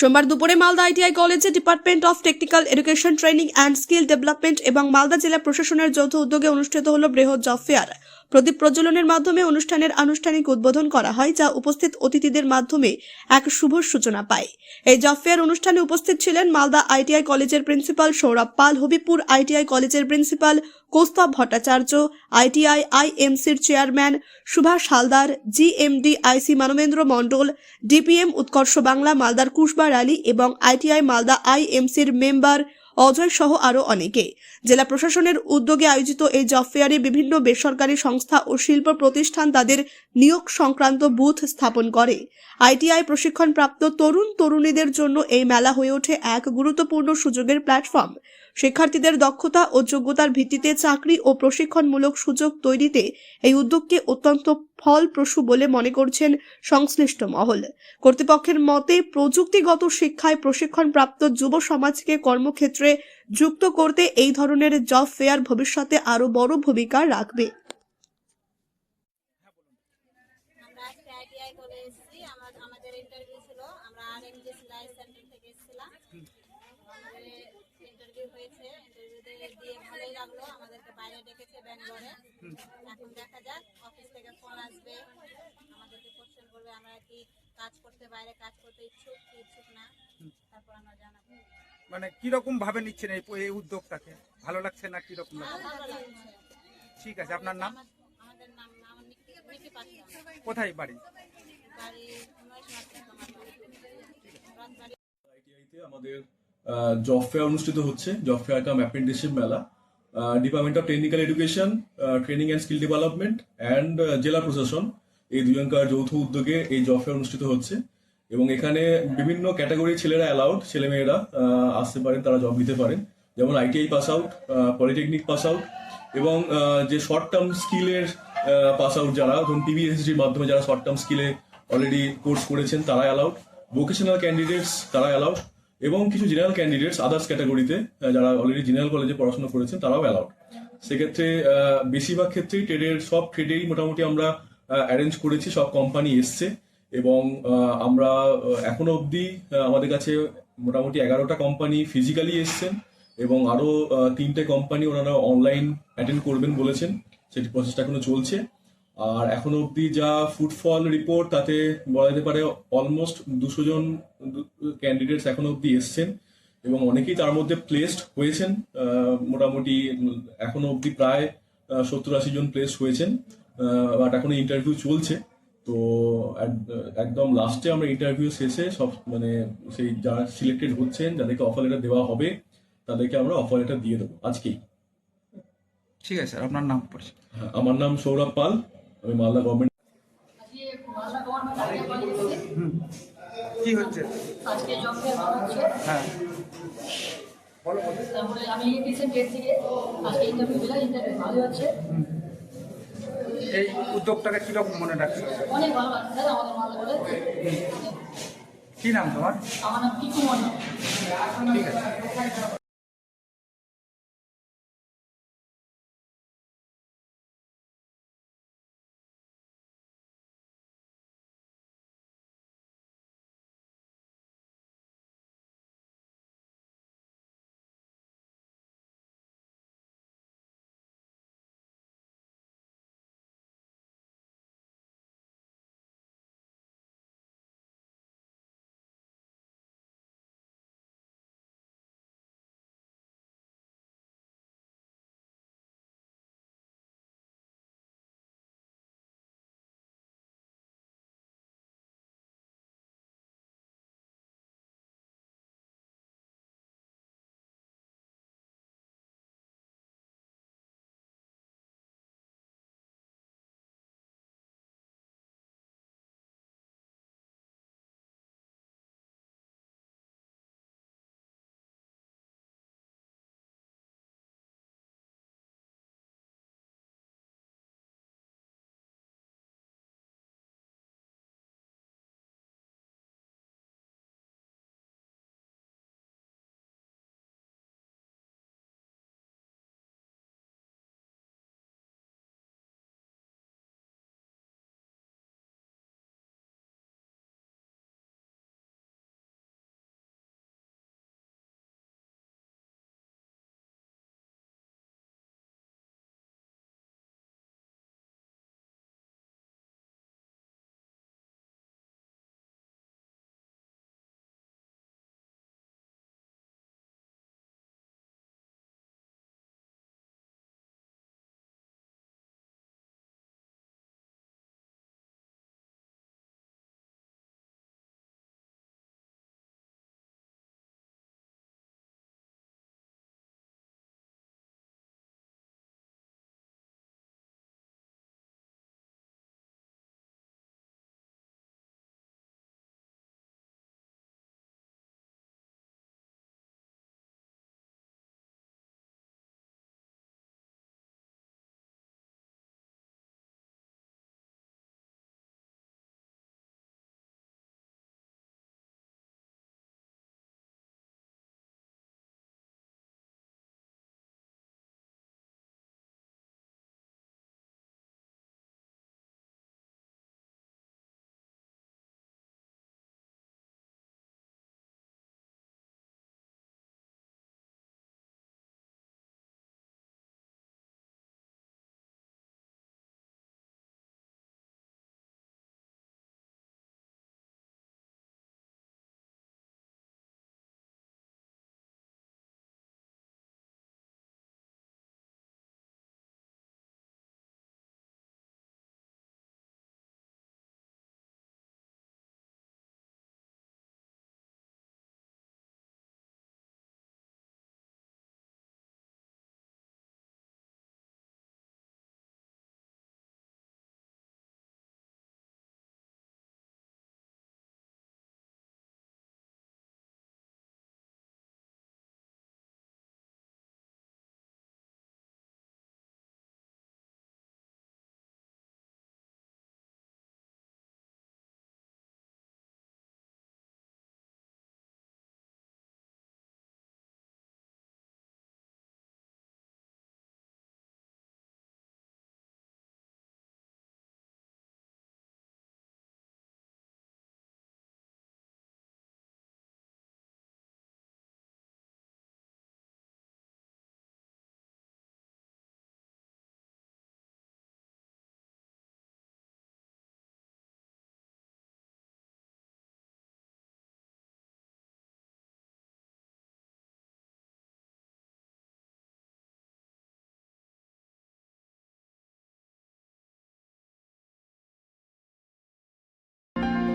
সোমবার দুপুরে মালদা আইটিআই কলেজে department of technical education, training and skill development এবং মালদা জেলা প্রশাসনের যৌথ উদ্যোগে অনুষ্ঠিত হল বৃহৎ জব ফেয়ার। প্রদীপ প্রজ্বলনের মাধ্যমে অনুষ্ঠানের আনুষ্ঠানিক উদ্বোধন করা হয়, যা উপস্থিত অতিথিদের মাধ্যমে এক শুভ সূচনা পায়। এই জব অনুষ্ঠানে উপস্থিত ছিলেন মালদা আইটিআই কলেজের প্রিন্সিপাল সৌরভ পাল হবিপুর আইটিআই কলেজের principal Koustav Bhattacharya, ITI আইএমসির chairman Subhash Haldar, GMD IC Manabendra Mondal, DPM Utkarsh Bangla মালদার কুশবার আলী এবং আইটিআই মালদা আইএমসির মেম্বার অজয় সহ আরও অনেকে। জেলা প্রশাসনের উদ্যোগে আয়োজিত এই জব ফেয়ারে বিভিন্ন বেসরকারি সংস্থা ও শিল্প প্রতিষ্ঠান তাদের নিয়োগ সংক্রান্ত বুথ স্থাপন করে। আইটিআই প্রশিক্ষণপ্রাপ্ত তরুণ তরুণীদের জন্য এই মেলা হয়ে ওঠে এক গুরুত্বপূর্ণ সুযোগের প্ল্যাটফর্ম। শিক্ষার্থীদের দক্ষতা ও যোগ্যতার ভিত্তিতে চাকরি ও প্রশিক্ষণমূলক সুযোগ তৈরিতে এই উদ্যোগকে অত্যন্ত ফলপ্রসূ বলে মনে করছেন সংশ্লিষ্ট মহল। কর্তৃপক্ষের মতে, প্রযুক্তিগত শিক্ষায় প্রশিক্ষণপ্রাপ্ত যুব সমাজকে কর্মক্ষেত্রে যুক্ত করতে এই ধরনের জব ফেয়ার ভবিষ্যতে আরও বড় ভূমিকা রাখবে। ডেকেছে ব্যাঙ্গালোরে। এখন দেখা যাক অফিস থেকে ফোন আসবে। আমাদেরকে কোশ্চেন করবে আমরা কি কাজ করতে বাইরে কাজ করতে ইচ্ছুক কি ইচ্ছুক না। তারপর আমরা জানাব। মানে কীরকম ভাবে নিচ্ছেন এই এই উদ্যোগটাকে? ভালো লাগছে না কীরকম ঠিক আছে আপনার নাম? আমাদের কোথায় বাড়ি? আমাদের জব ফেয়ার অনুষ্ঠিত হচ্ছে। জব ফেয়ার কাম অ্যাপ্রেন্টিসশিপ মেলা। Department of technical education training and skill development and জেলা প্রশাসন এই দুজনকার যৌথ উদ্যোগে এই জব ফেয়ার অনুষ্ঠিত হচ্ছে। এবং এখানে বিভিন্ন ক্যাটাগরির ছেলেরা অ্যালাউড ছেলেমেয়েরা আসতে পারেন, তারা জব নিতে পারেন। যেমন ITI pass out polytechnic pass out এবং যে শর্ট টার্ম স্কিলের পাস আউট যারা, ধরুন টিভিএসডির মাধ্যমে যারা শর্ট টার্ম স্কিলে অলরেডি কোর্স করেছেন তারা অ্যালাউড ভোকেশনাল ক্যান্ডিডেটস তারা অ্যালাউড এবং কিছু জেনারেল ক্যান্ডিডেটস আদার্স ক্যাটাগরিতে যারা অলরেডি জেনারেল কলেজে পড়াশোনা করেছেন, তারাও অ্যালাউড সেক্ষেত্রে বেশিরভাগ ক্ষেত্রেই ট্রেডের সব ট্রেডেই মোটামুটি আমরা অ্যারেঞ্জ করেছি, সব কোম্পানি এসছে এবং আমরা এখনও অবধি আমাদের কাছে মোটামুটি এগারোটা কোম্পানি ফিজিক্যালি এসছেন এবং আরও তিনটে কোম্পানি ওনারা অনলাইন অ্যাটেন্ড করবেন বলেছেন। সেটি প্রসেসটা এখনও চলছে। আর এখনও অবধি যা ফুটফল রিপোর্ট তাতে বলা যেতে পারে অলমোস্ট দুশো জন ক্যান্ডিডেটস এখনও অবধি এসছেন এবং অনেকেই তার মধ্যে প্লেসড হয়েছেন। মোটামুটি এখনও অবধি প্রায় সত্তর আশি জন প্লেসড হয়েছেন। বাট এখনও ইন্টারভিউ চলছে। তো এক- একদম লাস্টে আমরা ইন্টারভিউ শেষে সব মানে সেই যারা সিলেক্টেড হচ্ছেন যাদেরকে অফার লেটার দেওয়া হবে তাদেরকে আমরা অফার লেটার দিয়ে দেবো আজকেই। ঠিক আছে আপনার নাম পড়ছে হ্যাঁ, আমার নাম সৌরভ পাল। আমি মালদা গভর্নমেন্ট কি হচ্ছে? আজকে জব হচ্ছে। হ্যাঁ। বলো বলো। তারপরে আমি রিসেন্ট ডেট থেকে। আজকে ইন্টারভিউ দিলাম ইন্টারভিউ ভালো হচ্ছে। এই উদ্যোগটাকে কীরকম মনে রাখছে? অনেক ভালো লাগছে আমাদের মালদা কলেজ কি নাম তোমার? আমার নাম পিকু মন্ডল ঠিক আছে।